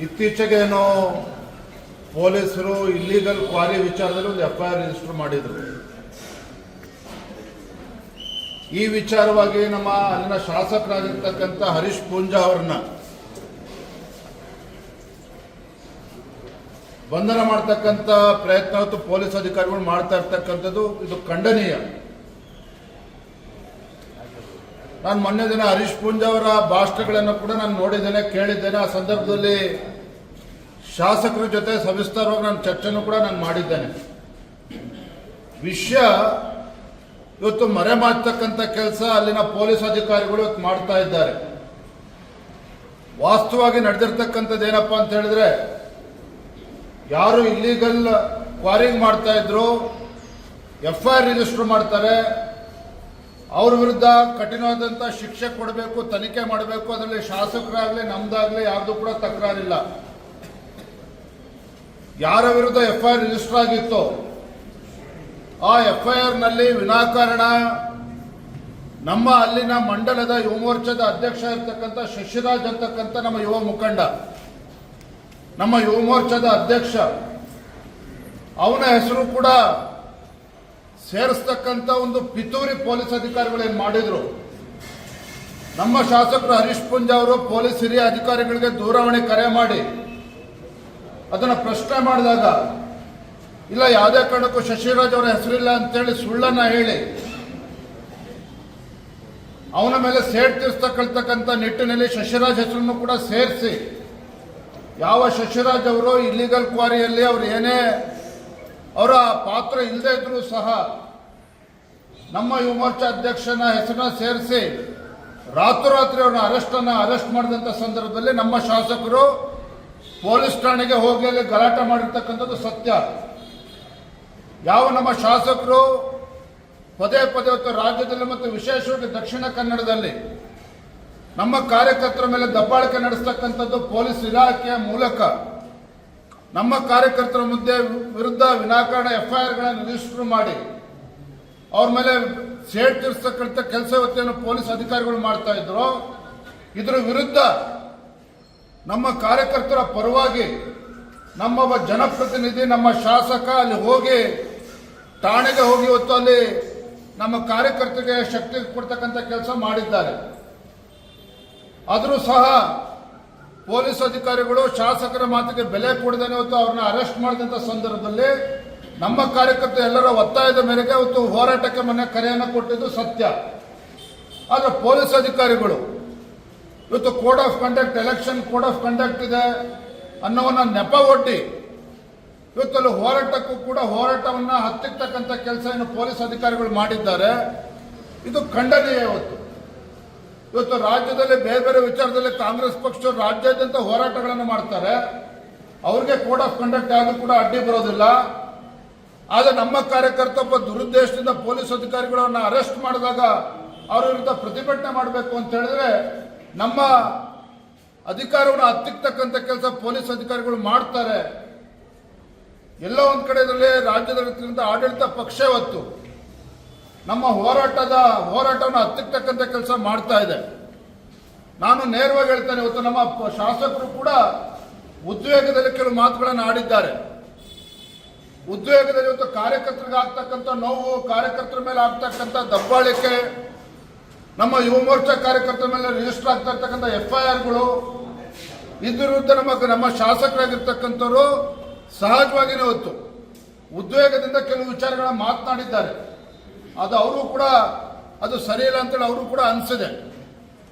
ಇತ್ತೀಚೆಗೇನೋ ಪೊಲೀಸರು illegal quarry ವಿಚಾರದಲ್ಲಿ ಒಂದು ಎಫ್ ಐ ರಿಜಿಸ್ಟರ್ ಮಾಡಿದ್ರು. ಈ ವಿಚಾರವಾಗಿ ನಮ್ಮ ಅಲ್ಲಿನ ಶಾಸಕರಾಗಿರ್ತಕ್ಕಂಥ ಹರೀಶ್ ಪೂಂಜಾ ಅವರನ್ನ ಬಂಧನ ಮಾಡ್ತಕ್ಕಂಥ ಪ್ರಯತ್ನ ಪೊಲೀಸ್ ಅಧಿಕಾರಿಗಳು ಮಾಡ್ತಾ ಇರ್ತಕ್ಕಂಥದ್ದು ಇದು ಖಂಡನೀಯ. ನಾನು ಮೊನ್ನೆ ದಿನ ಹರೀಶ್ ಪೂಂಜ್ ಅವರ ಭಾಷಣಗಳನ್ನು ಕೂಡ ನಾನು ನೋಡಿದ್ದೇನೆ, ಕೇಳಿದ್ದೇನೆ. ಆ ಸಂದರ್ಭದಲ್ಲಿ ಶಾಸಕರ ಜೊತೆ ಸವಿಸ್ತಾರವಾಗಿ ನಾನು ಚರ್ಚೆನೂ ಕೂಡ ನಾನು ಮಾಡಿದ್ದೇನೆ. ವಿಷಯ ಇವತ್ತು ಮರೆ ಮಾಡ್ತಕ್ಕಂಥ ಕೆಲಸ ಅಲ್ಲಿನ ಪೊಲೀಸ್ ಅಧಿಕಾರಿಗಳು ಇವತ್ತು ಮಾಡ್ತಾ ಇದ್ದಾರೆ. ವಾಸ್ತವವಾಗಿ ನಡೆದಿರ್ತಕ್ಕಂಥದ್ದು ಏನಪ್ಪ ಅಂತ ಹೇಳಿದ್ರೆ, ಯಾರು ಇಲ್ಲಿಗಲ್ ಕ್ವಾರಿಂಗ್ ಮಾಡ್ತಾ ಇದ್ರು ಎಫ್ ಐ ಆರ್ ರಿಜಿಸ್ಟರ್ ಮಾಡ್ತಾರೆ ಅವ್ರ ವಿರುದ್ಧ ಕಠಿಣವಾದಂಥ ಶಿಕ್ಷೆ ಕೊಡಬೇಕು, ತನಿಖೆ ಮಾಡಬೇಕು, ಅದರಲ್ಲಿ ಶಾಸಕರಾಗಲಿ, ನಮ್ದಾಗ್ಲಿ ಯಾರ್ದು ಕೂಡ ತಕರಾರಿಲ್ಲ. ಯಾರ ವಿರುದ್ಧ ಎಫ್ ಐ ಆರ್ ರಿಜಿಸ್ಟರ್ ಆಗಿತ್ತು, ಆ ಎಫ್ ಐ ಆರ್ನಲ್ಲಿ ವಿನಾಕಾರಣ, ನಮ್ಮ ಅಲ್ಲಿನ ಮಂಡಲದ ಯುವ ಮೋರ್ಚಾದ ಅಧ್ಯಕ್ಷ ಇರ್ತಕ್ಕಂಥ ಶಶಿರಾಜ್ ಅಂತಕ್ಕಂಥ ನಮ್ಮ ಯುವ ಮುಖಂಡ, ನಮ್ಮ ಯುವ ಮೋರ್ಚಾದ ಅಧ್ಯಕ್ಷ, ಅವನ ಹೆಸರು ಕೂಡ ಸೇರಿಸ್ತಕ್ಕಂಥ ಒಂದು ಪಿತೂರಿ ಪೊಲೀಸ್ ಅಧಿಕಾರಿಗಳು ಏನ್ ಮಾಡಿದ್ರು? ನಮ್ಮ ಶಾಸಕರು ಹರೀಶ್ ಪುಂಜ ಅವರು ಪೊಲೀಸ್ ಹಿರಿಯ ಅಧಿಕಾರಿಗಳಿಗೆ ದೂರವಾಣಿ ಕರೆ ಮಾಡಿ ಅದನ್ನ ಪ್ರಶ್ನೆ ಮಾಡಿದಾಗ, ಇಲ್ಲ, ಯಾವುದೇ ಕಾರಣಕ್ಕೂ ಶಶಿರಾಜ್ ಅವರ ಹೆಸರಿಲ್ಲ ಅಂತೇಳಿ ಸುಳ್ಳನ್ನ ಹೇಳಿ, ಅವನ ಮೇಲೆ ಸೇಡ್ ತೀರ್ಸ್ತಕ್ಕಂಥ ನಿಟ್ಟಿನಲ್ಲಿ ಶಶಿರಾಜ್ ಹೆಸರನ್ನು ಕೂಡ ಸೇರಿಸಿ, ಯಾವ ಶಶಿರಾಜ್ ಅವರು ಇಲ್ಲಿಗಲ್ ಕ್ವಾರಿಯಲ್ಲಿ ಅವರು ಏನೇ ಅವರ ಪಾತ್ರ ಇಲ್ಲದೇ ಇದ್ರೂ ಸಹ ನಮ್ಮ ಯುವ ಮೋರ್ಚಾ ಅಧ್ಯಕ್ಷನ ಹೆಸರನ್ನ ಸೇರಿಸಿ ರಾತ್ರೋರಾತ್ರಿ ಅವ್ರನ್ನ ಅರೆಸ್ಟ್ ಅನ್ನ ಅರೆಸ್ಟ್ ಮಾಡಿದಂತ ಸಂದರ್ಭದಲ್ಲಿ ನಮ್ಮ ಶಾಸಕರು ಪೊಲೀಸ್ ಠಾಣೆಗೆ ಹೋಗಿ ಅಲ್ಲಿ ಗಲಾಟೆ ಮಾಡಿರ್ತಕ್ಕಂಥದ್ದು ಸತ್ಯ. ಯಾವ ನಮ್ಮ ಶಾಸಕರು ಪದೇ ಪದೇ ಹೊತ್ತು ರಾಜ್ಯದಲ್ಲಿ ಮತ್ತು ವಿಶೇಷವಾಗಿ ದಕ್ಷಿಣ ಕನ್ನಡದಲ್ಲಿ ನಮ್ಮ ಕಾರ್ಯಕರ್ತರ ಮೇಲೆ ದಬ್ಬಾಳಿಕೆ ನಡೆಸ್ತಕ್ಕಂಥದ್ದು ಪೊಲೀಸ್ ಇಲಾಖೆಯ ಮೂಲಕ. ನಮ್ಮ ಕಾರ್ಯಕರ್ತರ ಮುದ್ದೆ ವಿರುದ್ಧ ವಿನಾಕಾರಣ ಎಫ್ಐಆರ್ಗಳನ್ನು ರಿಜಿಸ್ಟರ್ ಮಾಡಿ. ಅವ್ರ ಮೇಲೆ ಸೇಡ್ ತೀರ್ಸ್ತಕ್ಕಂಥ ಕೆಲಸ ಇವತ್ತೇನು ಪೊಲೀಸ್ ಅಧಿಕಾರಿಗಳು ಮಾಡ್ತಾ ಇದ್ರು, ಇದರ ವಿರುದ್ಧ ನಮ್ಮ ಕಾರ್ಯಕರ್ತರ ಪರವಾಗಿ ನಮ್ಮ ಜನಪ್ರತಿನಿಧಿ, ನಮ್ಮ ಶಾಸಕ ಅಲ್ಲಿ ಹೋಗಿ, ಠಾಣೆಗೆ ಹೋಗಿ ಇವತ್ತು ಅಲ್ಲಿ ನಮ್ಮ ಕಾರ್ಯಕರ್ತರಿಗೆ ಶಕ್ತಿ ಕೊಡ್ತಕ್ಕಂಥ ಕೆಲಸ ಮಾಡಿದ್ದಾರೆ. ಆದರೂ ಸಹ ಪೊಲೀಸ್ ಅಧಿಕಾರಿಗಳು ಶಾಸಕರ ಮಾತಿಗೆ ಬೆಲೆ ಕೊಡದೇನೆ ಇವತ್ತು ಅವ್ರನ್ನ ಅರೆಸ್ಟ್ ಮಾಡಿದಂಥ ಸಂದರ್ಭದಲ್ಲಿ ನಮ್ಮ ಕಾರ್ಯಕರ್ತ ಎಲ್ಲರ ಒತ್ತಾಯದ ಮೇರೆಗೆ ಇವತ್ತು ಹೋರಾಟಕ್ಕೆ ಮೊನ್ನೆ ಕರೆಯನ್ನು ಕೊಟ್ಟಿದ್ದು ಸತ್ಯ. ಆದರೆ ಪೊಲೀಸ್ ಅಧಿಕಾರಿಗಳು, ಇವತ್ತು code of conduct, election code of conduct ಇದೆ ಅನ್ನೋವನ್ನ ನೆಪ ಒಡ್ಡಿ, ಇವತ್ತಲ್ಲಿ ಹೋರಾಟಕ್ಕೂ ಕೂಡ ಹೋರಾಟವನ್ನ ಹತ್ತಿರ್ತಕ್ಕಂಥ ಕೆಲಸ ಏನು ಪೊಲೀಸ್ ಅಧಿಕಾರಿಗಳು ಮಾಡಿದ್ದಾರೆ. ಇದು ಖಂಡನೀಯ ಇವತ್ತು ಇವತ್ತು ರಾಜ್ಯದಲ್ಲಿ ಬೇರೆ ಬೇರೆ ವಿಚಾರದಲ್ಲಿ ಕಾಂಗ್ರೆಸ್ ಪಕ್ಷ ರಾಜ್ಯಾದ್ಯಂತ ಹೋರಾಟಗಳನ್ನು ಮಾಡ್ತಾರೆ. ಅವ್ರಿಗೆ ಕೋಡ್ ಆಫ್ ಕಂಡಕ್ಟ್ ಯಾವುದು ಕೂಡ ಅಡ್ಡಿ ಬರೋದಿಲ್ಲ. ಆದರೆ ನಮ್ಮ ಕಾರ್ಯಕರ್ತ ಒಬ್ಬ ದುರುದ್ದೇಶದಿಂದ ಪೊಲೀಸ್ ಅಧಿಕಾರಿಗಳನ್ನ ಅರೆಸ್ಟ್ ಮಾಡಿದಾಗ ಅವ್ರ ವಿರುದ್ಧ ಪ್ರತಿಭಟನೆ ಮಾಡಬೇಕು ಅಂತ ಹೇಳಿದ್ರೆ ನಮ್ಮ ಅಧಿಕಾರವನ್ನು ಹತ್ತಿಕ್ತಕ್ಕಂಥ ಕೆಲಸ ಪೊಲೀಸ್ ಅಧಿಕಾರಿಗಳು ಮಾಡ್ತಾರೆ. ಎಲ್ಲ ಒಂದ್ ಕಡೆ ಇದರಲ್ಲಿ ರಾಜ್ಯದ ಆಡಳಿತ ಪಕ್ಷ ಇವತ್ತು. ನಮ್ಮ ಹೋರಾಟದ ಹೋರಾಟವನ್ನು ಹತ್ತಿರ್ತಕ್ಕಂಥ ಕೆಲಸ ಮಾಡ್ತಾ ಇದೆ. ನಾನು ನೇರವಾಗಿ ಹೇಳ್ತೇನೆ, ಇವತ್ತು ನಮ್ಮ ಶಾಸಕರು ಕೂಡ ಉದ್ವೇಗದಲ್ಲಿ ಕೆಲವು ಮಾತುಗಳನ್ನು ಆಡಿದ್ದಾರೆ. ಉದ್ವೇಗದಲ್ಲಿ ಇವತ್ತು ಕಾರ್ಯಕರ್ತರಿಗೆ ಆಗ್ತಕ್ಕಂಥ ನೋವು, ಕಾರ್ಯಕರ್ತರ ಮೇಲೆ ಆಗ್ತಕ್ಕಂಥ ದಬ್ಬಾಳಿಕೆ, ನಮ್ಮ ಯುವ ಮೋರ್ಚಾ ಕಾರ್ಯಕರ್ತರ ಮೇಲೆ ರಿಜಿಸ್ಟರ್ ಆಗ್ತಾ ಇರ್ತಕ್ಕಂಥ ಎಫ್ ಐ ಆರ್ಗಳು ಇದ್ರ ವಿರುದ್ಧ ನಮ್ಮ ನಮ್ಮ ಶಾಸಕರಾಗಿರ್ತಕ್ಕಂಥವ್ರು ಸಹಜವಾಗಿನೇ ಹೊತ್ತು ಉದ್ವೇಗದಿಂದ ಕೆಲವು ವಿಚಾರಗಳನ್ನ ಮಾತನಾಡಿದ್ದಾರೆ. ಅದು ಅವರು ಕೂಡ ಅದು ಸರಿಯಿಲ್ಲ ಅಂತೇಳಿ ಅವರು ಕೂಡ ಅನಿಸಿದೆ.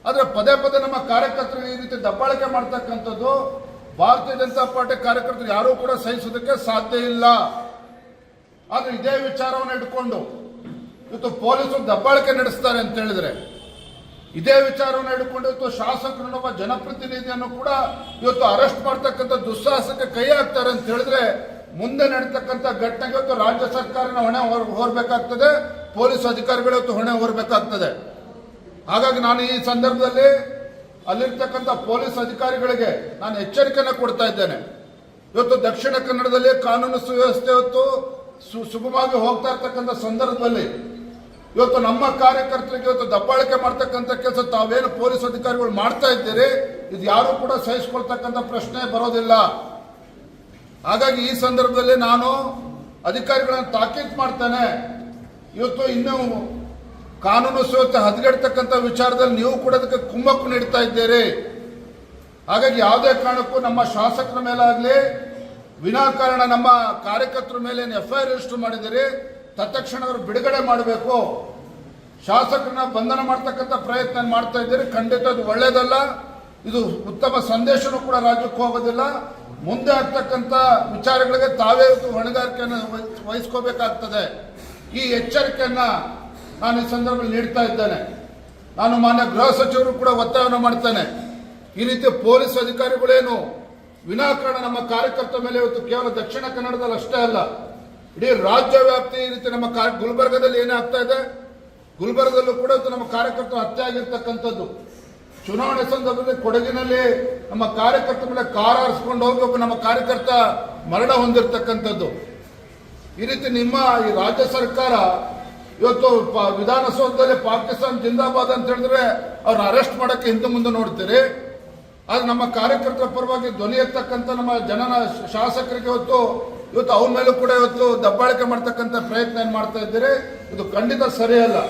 ಆದರೆ ಪದೇ ಪದೇ ನಮ್ಮ ಕಾರ್ಯಕರ್ತರು ಈ ರೀತಿ ದಬ್ಬಾಳಿಕೆ ಮಾಡ್ತಕ್ಕಂಥದ್ದು ಭಾರತೀಯ ಜನತಾ ಪಾರ್ಟಿ ಕಾರ್ಯಕರ್ತರು ಯಾರೂ ಕೂಡ ಸಹಿಸೋದಕ್ಕೆ ಸಾಧ್ಯ ಇಲ್ಲ. ಆದರೆ ಇದೇ ವಿಚಾರವನ್ನು ಇಟ್ಕೊಂಡು ಇವತ್ತು ಪೊಲೀಸರು ದಬ್ಬಾಳಿಕೆ ನಡೆಸ್ತಾರೆ ಅಂತ ಹೇಳಿದ್ರೆ ಇದೇ ವಿಚಾರವನ್ನು ಹಿಡ್ಕೊಂಡು ಇವತ್ತು ಶಾಸಕರನ್ನೊಬ್ಬ ಜನಪ್ರತಿನಿಧಿಯನ್ನು ಕೂಡ ಇವತ್ತು ಅರೆಸ್ಟ್ ಮಾಡ್ತಕ್ಕಂಥ ದುಸ್ಸಾಹಸಕ್ಕೆ ಕೈ ಹಾಕ್ತಾರೆ ಅಂತ ಹೇಳಿದ್ರೆ ಮುಂದೆ ನಡೀತಕ್ಕಂಥ ಘಟನೆಗೆ ರಾಜ್ಯ ಸರ್ಕಾರನ ಹೊಣೆ ಹೊರ ಹೊರಬೇಕಾಗ್ತದೆ, ಪೊಲೀಸ್ ಅಧಿಕಾರಿಗಳತ್ತು ಹೊಣೆ ಹೊರಬೇಕಾಗ್ತದೆ. ಹಾಗಾಗಿ ನಾನು ಈ ಸಂದರ್ಭದಲ್ಲಿ ಅಲ್ಲಿರ್ತಕ್ಕಂಥ ಪೊಲೀಸ್ ಅಧಿಕಾರಿಗಳಿಗೆ ನಾನು ಎಚ್ಚರಿಕೆಯನ್ನು ಕೊಡ್ತಾ ಇದ್ದೇನೆ. ಇವತ್ತು ದಕ್ಷಿಣ ಕನ್ನಡದಲ್ಲಿ ಕಾನೂನು ಸುವ್ಯವಸ್ಥೆ ಇವತ್ತು ಸುಗಮವಾಗಿ ಹೋಗ್ತಾ ಇರ್ತಕ್ಕಂಥ ಸಂದರ್ಭದಲ್ಲಿ ಇವತ್ತು ನಮ್ಮ ಕಾರ್ಯಕರ್ತರಿಗೆ ಇವತ್ತು ದಬ್ಬಾಳಿಕೆ ಮಾಡ್ತಕ್ಕಂಥ ಕೆಲಸ ತಾವೇನು ಪೊಲೀಸ್ ಅಧಿಕಾರಿಗಳು ಮಾಡ್ತಾ ಇದ್ದೀರಿ, ಇದು ಯಾರು ಕೂಡ ಸಹಿಸ್ಕೊಳ್ತಕ್ಕಂಥ ಪ್ರಶ್ನೆ ಬರೋದಿಲ್ಲ. ಹಾಗಾಗಿ ಈ ಸಂದರ್ಭದಲ್ಲಿ ನಾನು ಅಧಿಕಾರಿಗಳನ್ನು ತಾಕೀತು ಮಾಡ್ತೇನೆ. ಇವತ್ತು ಇನ್ನೂ ಕಾನೂನು ಸುವ್ಯವಸ್ಥೆ ಹದಗೆಡ್ತಕ್ಕಂಥ ವಿಚಾರದಲ್ಲಿ ನೀವು ಕೂಡ ಅದಕ್ಕೆ ಕುಮ್ಮಕ್ಕು ನೀಡ್ತಾ ಇದ್ದೀರಿ. ಹಾಗಾಗಿ ಯಾವುದೇ ಕಾರಣಕ್ಕೂ ನಮ್ಮ ಶಾಸಕರ ಮೇಲಾಗಲಿ, ವಿನಾಕಾರಣ ನಮ್ಮ ಕಾರ್ಯಕರ್ತರ ಮೇಲೆ ಎಫ್ ಐ ಆರ್ ರಿಜಿಸ್ಟರ್ ಮಾಡಿದ್ದೀರಿ, ತತ್ಕ್ಷಣ ಅವರು ಬಿಡುಗಡೆ ಮಾಡಬೇಕು. ಶಾಸಕರನ್ನ ಬಂಧನ ಮಾಡ್ತಕ್ಕಂಥ ಪ್ರಯತ್ನ ಮಾಡ್ತಾ ಇದ್ದೀರಿ. ಖಂಡಿತ ಅದು ಒಳ್ಳೇದಲ್ಲ. ಇದು ಉತ್ತಮ ಸಂದೇಶನೂ ಕೂಡ ರಾಜ್ಯಕ್ಕೆ ಹೋಗೋದಿಲ್ಲ. ಮುಂದೆ ಆಗ್ತಕ್ಕಂಥ ವಿಚಾರಗಳಿಗೆ ತಾವೇ ಹೊಣೆಗಾರಿಕೆಯನ್ನು ವಹಿಸ್- ವಹಿಸ್ಕೋಬೇಕಾಗ್ತದೆ. ಈ ಎಚ್ಚರಿಕೆಯನ್ನು ನಾನು ಈ ಸಂದರ್ಭದಲ್ಲಿ ನೀಡ್ತಾ ಇದ್ದೇನೆ. ನಾನು ಮಾನ್ಯ ಗೃಹ ಸಚಿವರು ಕೂಡ ಒತ್ತಾಯವನ್ನು ಮಾಡ್ತೇನೆ. ಈ ರೀತಿ ಪೊಲೀಸ್ ಅಧಿಕಾರಿಗಳೇನು ವಿನಾಕಾರಣ ನಮ್ಮ ಕಾರ್ಯಕರ್ತರ ಮೇಲೆ ಇವತ್ತು ಕೇವಲ ದಕ್ಷಿಣ ಕನ್ನಡದಲ್ಲಿ ಅಷ್ಟೇ ಅಲ್ಲ, ಇಡೀ ರಾಜ್ಯ ವ್ಯಾಪ್ತಿ ಈ ರೀತಿ ನಮ್ಮ ಗುಲ್ಬರ್ಗದಲ್ಲಿ ಏನೇ ಆಗ್ತಾ ಇದೆ? ಗುಲ್ಬರ್ಗದಲ್ಲೂ ಕೂಡ ನಮ್ಮ ಕಾರ್ಯಕರ್ತರು ಹತ್ಯೆ ಆಗಿರ್ತಕ್ಕಂಥದ್ದು. ಚುನಾವಣೆ ಸಂದರ್ಭದಲ್ಲಿ ಕೊಡಗಿನಲ್ಲಿ ನಮ್ಮ ಕಾರ್ಯಕರ್ತರ ಮೇಲೆ ಕಾರ್ ಆರಿಸ್ಕೊಂಡು ಹೋಗಿ ಒಬ್ಬ ನಮ್ಮ ಕಾರ್ಯಕರ್ತ ಮರಣ ಹೊಂದಿರತಕ್ಕಂಥದ್ದು. ಈ ರೀತಿ ನಿಮ್ಮ ಈ ರಾಜ್ಯ ಸರ್ಕಾರ ಇವತ್ತು ವಿಧಾನಸೌಧದಲ್ಲಿ ಪಾಕಿಸ್ತಾನ ಜಿಂದಾಬಾದ್ ಅಂತ ಹೇಳಿದ್ರೆ ಅವ್ರನ್ನ ಅರೆಸ್ಟ್ ಮಾಡಕ್ಕೆ ಹಿಂದೆ ಮುಂದೆ ನೋಡ್ತೀರಿ. ಆದ್ರೆ ನಮ್ಮ ಕಾರ್ಯಕರ್ತರ ಪರವಾಗಿ ಧ್ವನಿ ಎತ್ತಕ್ಕಂಥ ನಮ್ಮ ಜನನ ಶಾಸಕರಿಗೆ ಇವತ್ತು ಇವತ್ತು ಅವ್ರ ಮೇಲೂ ಕೂಡ ಇವತ್ತು ದಬ್ಬಾಳಿಕೆ ಮಾಡ್ತಕ್ಕಂಥ ಪ್ರಯತ್ನ ಏನ್ ಮಾಡ್ತಾ ಇದ್ದೀರಿ? ಇದು ಖಂಡಿತ ಸರಿಯಲ್ಲ.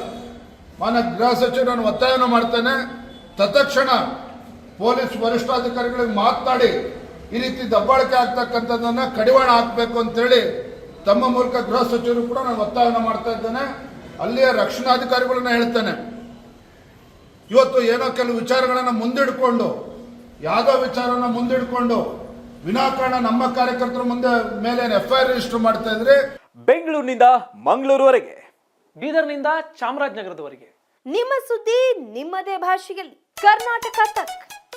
ಮಾನ್ಯ ಗೃಹ ಸಚಿವರು ನಾನು ಒತ್ತಾಯವನ್ನು ಮಾಡ್ತೇನೆ. ತತ್ಕ್ಷಣ ಪೊಲೀಸ್ ವರಿಷ್ಠಾಧಿಕಾರಿಗಳಿಗೆ ಮಾತನಾಡಿ ಈ ರೀತಿ ದಬ್ಬಾಳಿಕೆ ಆಗ್ತಕ್ಕಂಥದ್ದನ್ನ ಕಡಿವಾಣ ಹಾಕಬೇಕು ಅಂತೇಳಿ ತಮ್ಮ ಮೂಲಕ ಗೃಹ ಸಚಿವರು ಕೂಡ ನಾನು ಒತ್ತಾಯನ ಮಾಡ್ತಾ ಇದ್ದೇನೆ. ಅಲ್ಲಿಯ ರಕ್ಷಣಾಧಿಕಾರಿಗಳನ್ನ ಹೇಳ್ತೇನೆ. ಇವತ್ತು ಏನೋ ಕೆಲವು ವಿಚಾರಗಳನ್ನ ಮುಂದಿಡ್ಕೊಂಡು ಯಾವುದೋ ವಿಚಾರನ ಮುಂದಿಡ್ಕೊಂಡು ವಿನಾಕಾರಣ ನಮ್ಮ ಕಾರ್ಯಕರ್ತರ ಮುಂದೆ ಮೇಲೆ ಎಫ್ ಐ ಆರ್ ರಿಜಿಸ್ಟರ್ ಮಾಡ್ತಾ ಇದ್ರೆ? ಬೆಂಗಳೂರಿನಿಂದ ಮಂಗಳೂರುವರೆಗೆ. ಬೀದರ್ನಿಂದ ಚಾಮರಾಜನಗರದವರೆಗೆ. ನಿಮ್ಮ ಸುದ್ದಿ ನಿಮ್ಮದೇ ಭಾಷೆಯಲ್ಲಿ. कर्नाटका तक।